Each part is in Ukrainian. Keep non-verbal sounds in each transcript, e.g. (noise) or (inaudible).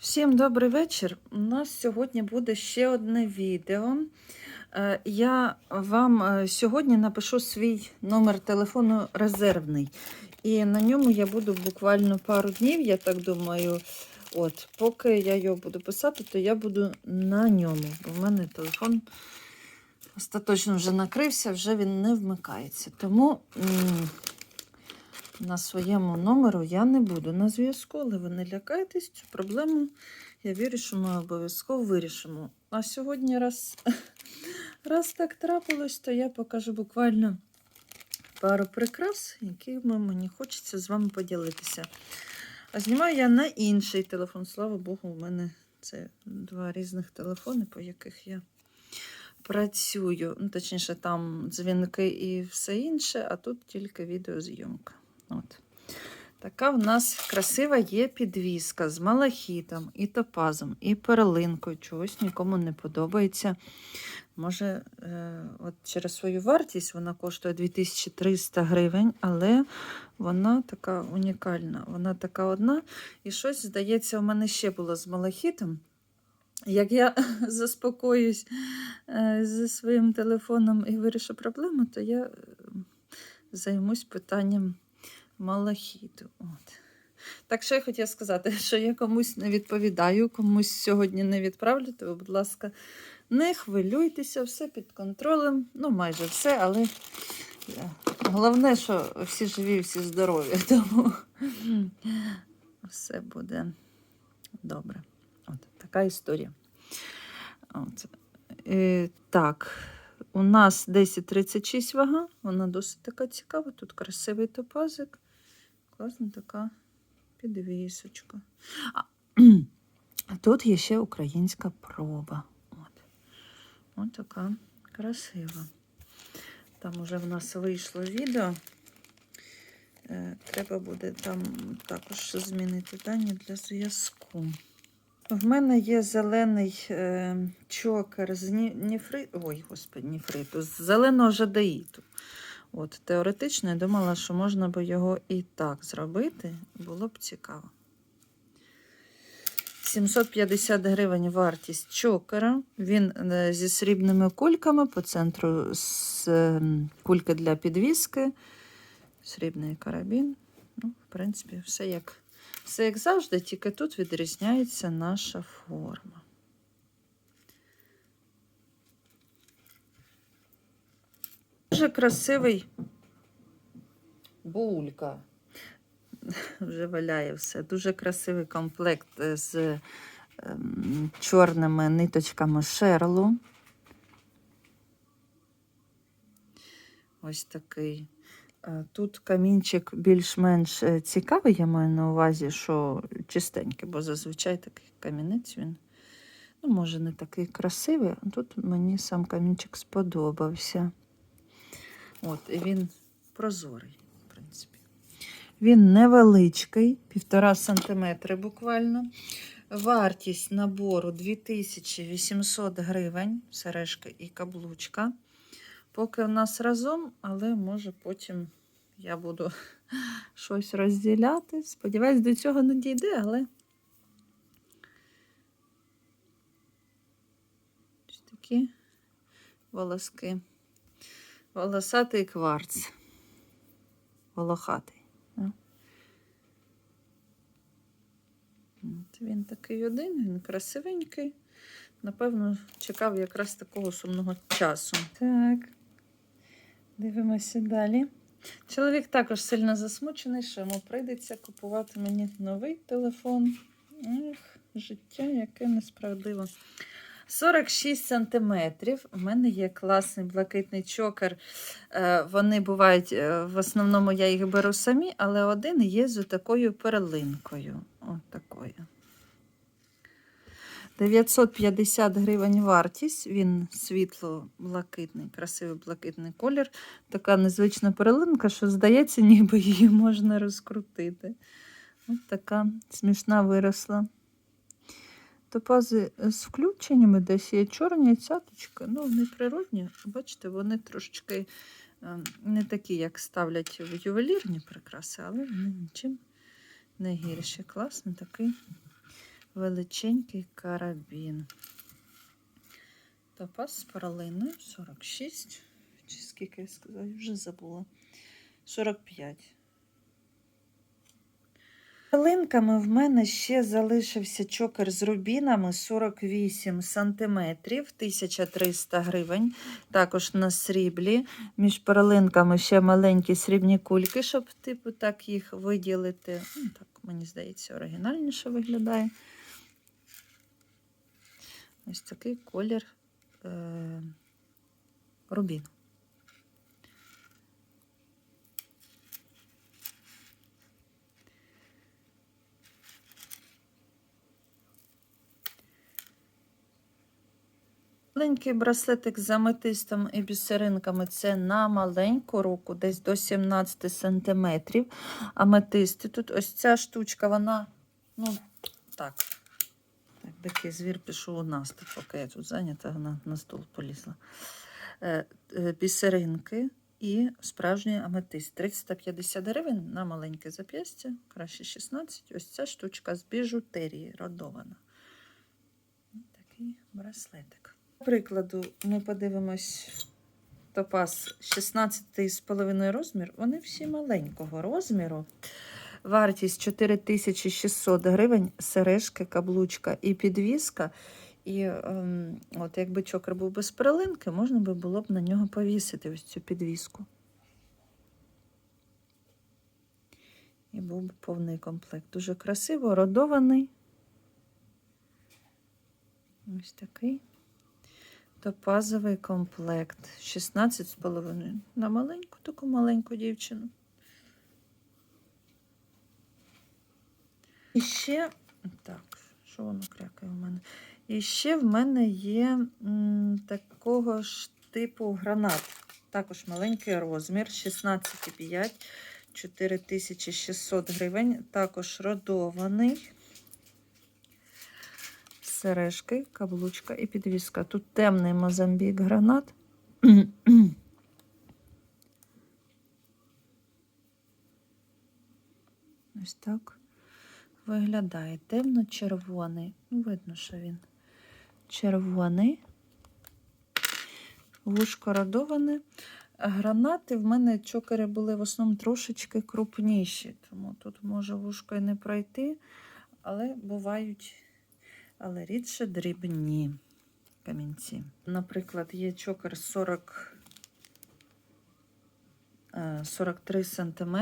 Всім добрий вечір. У нас сьогодні буде ще одне відео. Е, Я вам е, сьогодні напишу свій номер телефону резервний. І на ньому я буду буквально пару днів, я так думаю. От, поки я його буду писати, то я буду на ньому. Бо в мене телефон остаточно вже накрився, вже він не вмикається. Тому на своєму номеру я не буду на зв'язку, але ви не лякайтесь, цю проблему я вірю, що ми обов'язково вирішимо. А сьогодні, раз, (laughs) раз так трапилось, то я покажу буквально пару прикрас, якими мені хочеться з вами поділитися. А знімаю я на інший телефон. Слава Богу, у мене це два різних телефони, по яких я працюю. Ну, точніше, там дзвінки і все інше, а тут тільки відеозйомка. От. Така в нас красива є підвіска з малахітом, і топазом, і перлинкою. Чогось нікому не подобається. Може, е, от через свою вартість вона коштує 2300 гривень, але вона така унікальна. Вона така одна. І щось, здається, у мене ще було з малахітом. Як я (laughs) заспокоюсь е, зі своїм телефоном і вирішу проблему, то я е, займусь питанням малахіту. От. Так що я хотіла сказати, що я комусь не відповідаю, комусь сьогодні не відправлю, то, будь ласка, не хвилюйтеся, все під контролем. Ну, майже все, але головне, що всі живі, всі здорові, (laughs) тому все буде добре. От така історія. От. Е, так, у нас 10,36 вага, вона досить така цікава. Тут красивий топазик. Класна така підвісочка. А, тут є ще українська проба. От. От така красива. Там уже в нас вийшло відео. Е, Треба буде там також змінити дані для зв'язку. В мене є зелений е, чокер з ні, ніфри... Ой, господи, ніфриту, з зеленого жадаїту. От, теоретично я думала, що можна би його і так зробити, було б цікаво. 750 гривень вартість чокера. Він е, зі срібними кульками по центру з ем, кульки для підвіски, срібний карабін. Ну, в принципі, все як, все як завжди, тільки тут відрізняється наша форма. Дуже красивий булька. Вже валяє все. Дуже красивий комплект е, з ем, чорними ниточками шерлу. Ось такий. Е, Тут камінчик більш-менш е, цікавий, я маю на увазі, що чистенький, бо зазвичай такий камінець він. Ну, може, не такий красивий, а тут мені сам камінчик сподобався. От, і він прозорий, в принципі. Він невеличкий, півтора сантиметри буквально. Вартість набору 2800 гривень, сережка і каблучка. Поки в нас разом, але може потім я буду (laughs) щось розділяти. Сподіваюсь, до цього не дійде, але такі волоски. Волосатий кварц. Волохатий. От Він такий один, він красивенький. Напевно, чекав якраз такого сумного часу. Так, дивимося далі. Чоловік також сильно засмучений, що йому прийдеться купувати мені новий телефон. Ех, життя яке несправедливо. 46 сантиметрів. У мене є класний блакитний чокер. Е, Вони бувають, е, в основному я їх беру самі, але один є з такою перлинкою. От такою. 950 гривень вартість. Він світло-блакитний, красивий блакитний колір. Така незвична перлинка, що здається, ніби її (laughs) можна розкрутити. От така смішна виросла. Топази з включеннями, десь є чорні цяточки. Ну, вони природні. Бачите, вони трошечки е, не такі, як ставлять в ювелірні прикраси, але вони нічим не гірші. Класний такий величенький карабін. Топаз з перлиною 46. Чи скільки я сказала, вже забула. 45. Перлинками в мене ще залишився чокер з рубінами 48 сантиметрів, 1300 гривень. Також на сріблі. Між перлинками ще маленькі срібні кульки, щоб типу так їх виділити. Ну, так, мені здається, оригінальніше виглядає. Ось такий колір е- рубін. Маленький браслетик з аметистом і бісеринками це на маленьку руку, десь до 17 сантиметрів. Аметисти. Тут ось ця штучка, вона, ну, так. Так, дикий звір пішов у наступ, поки я тут зайнята, вона на стол полізла. Е, е, Бісеринки і справжній аметист. 350 гривень на маленьке зап'ястя, краще 16. Ось ця штучка з біжутерії родована. Такий браслетик. Прикладу, ми подивимось топаз 16,5 розмір. Вони всі маленького розміру. Вартість 4600 гривень, сережки, каблучка і підвіска. І ем, от якби чокер був без прилинки, можна би було б на нього повісити ось цю підвіску. І був би повний комплект. Дуже красиво, родований. Ось такий топазовий комплект. 16,5 на маленьку, таку маленьку дівчину. І ще, так, що воно крякає в мене? І ще в мене є м, такого ж типу гранат. Також маленький розмір, 16,5, 4600 гривень. Також родований. Сережки, каблучка і підвіска. Тут темний мозамбік гранат. (clears throat) Ось так виглядає. Темно-червоний. Ну, видно, що він червоний. Вушко родоване. Гранати в мене чокери були в основному трошечки крупніші, тому тут може вушко і не пройти, але бувають, але рідше дрібні камінці. Наприклад, є чокер 40, е, 43 см,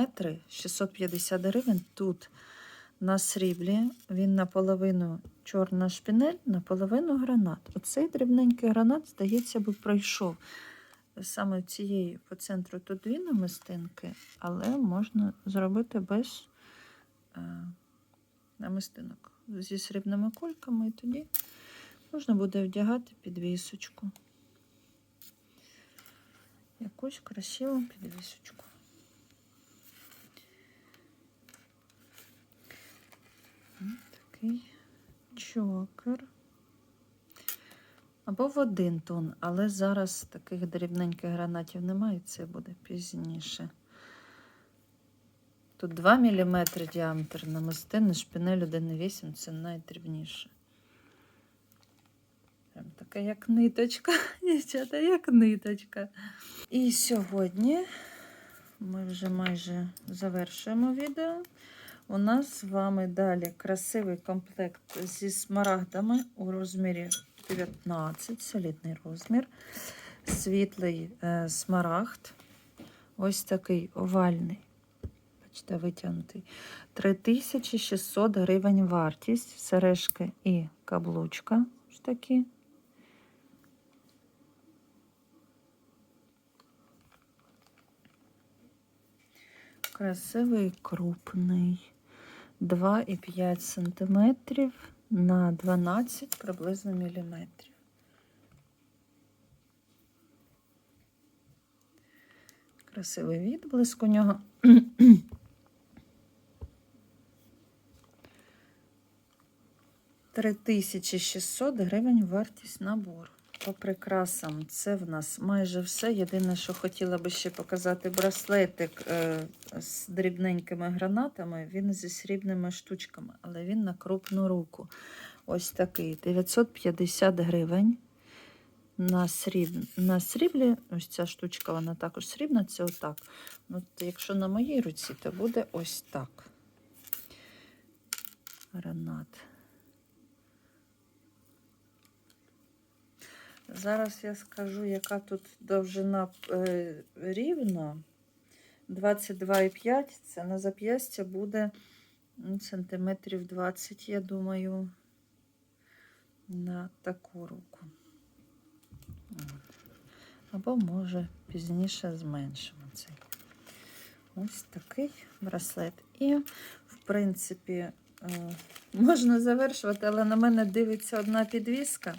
650 гривень. Тут на сріблі він наполовину чорна шпінель, наполовину гранат. Оцей дрібненький гранат, здається, би пройшов. Саме цієї по центру тут дві намистинки, але можна зробити без е, намистинок зі срібними кульками, і тоді можна буде вдягати підвісочку. Якусь красиву підвісочку. Такий чокер. Або в один тон, але зараз таких дрібненьких гранатів немає, це буде пізніше. Тут 2 мм діаметр намистини, шпинель 1,8 це найдрібніше. Прям така як ниточка, (laughs) дівчата, як ниточка. І сьогодні ми вже майже завершуємо відео. У нас з вами далі красивий комплект зі смарагдами у розмірі 19, солідний розмір, світлий е, смарагд. Ось такий овальний. Бачите, витягнутий. 3600 гривень вартість, сережки і каблучка. Ось такі. Красивий крупний. 2,5 см на 12 приблизно міліметрів. Красивий відблиск у нього. (clears throat) Три тисячі шістсот гривень вартість набору. по прикрасам це в нас майже все. Єдине, що хотіла би ще показати браслетик е, з дрібненькими гранатами. Він зі срібними штучками, але він на крупну руку. Ось такий 950 гривень. На, сріб... на сріблі, ось ця штучка, вона також срібна, це отак. Ну, якщо на моїй руці, то буде ось так. Гранат. Зараз я скажу, яка тут довжина е, рівна. 22,5. Це на зап'ястя буде ну, сантиметрів 20, я думаю, на таку руку. Або, може, пізніше зменшимо цей. Ось такий браслет. І, в принципі, е, можна завершувати, але на мене дивиться одна підвіска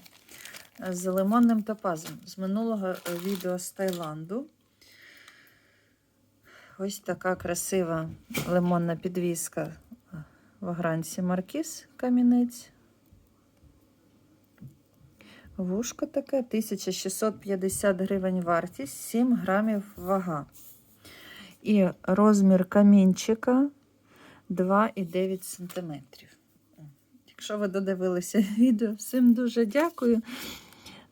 з лимонним топазом з минулого е, відео з Таїланду. Ось така красива лимонна підвіска в гранці Маркіз камінець. Вушко таке 1650 гривень вартість, 7 грамів вага. І розмір камінчика 2,9 см. Якщо ви додивилися (laughs) відео, всім дуже дякую.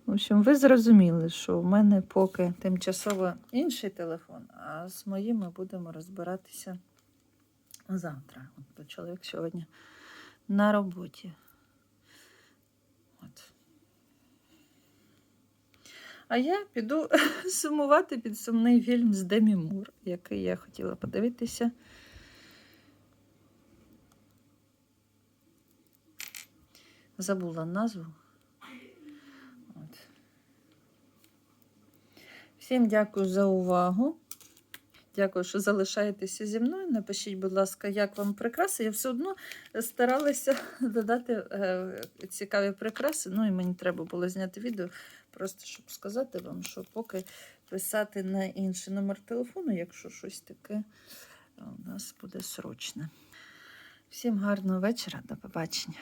В общем, ви зрозуміли, що в мене поки тимчасово інший телефон, а з моїм ми будемо розбиратися завтра. То чоловік сьогодні на роботі. От. А я піду (laughs) сумувати під сумний фільм з Демі Мур, який я хотіла подивитися. Забула назву. От. Всім дякую за увагу. Дякую, що залишаєтеся зі мною. Напишіть, будь ласка, як вам прикраси. Я все одно старалася (laughs) додати е, цікаві прикраси. Ну і мені треба було зняти відео, просто щоб сказати вам, що поки писати на інший номер телефону, якщо щось таке у нас буде срочне. Всім гарного вечора, до побачення.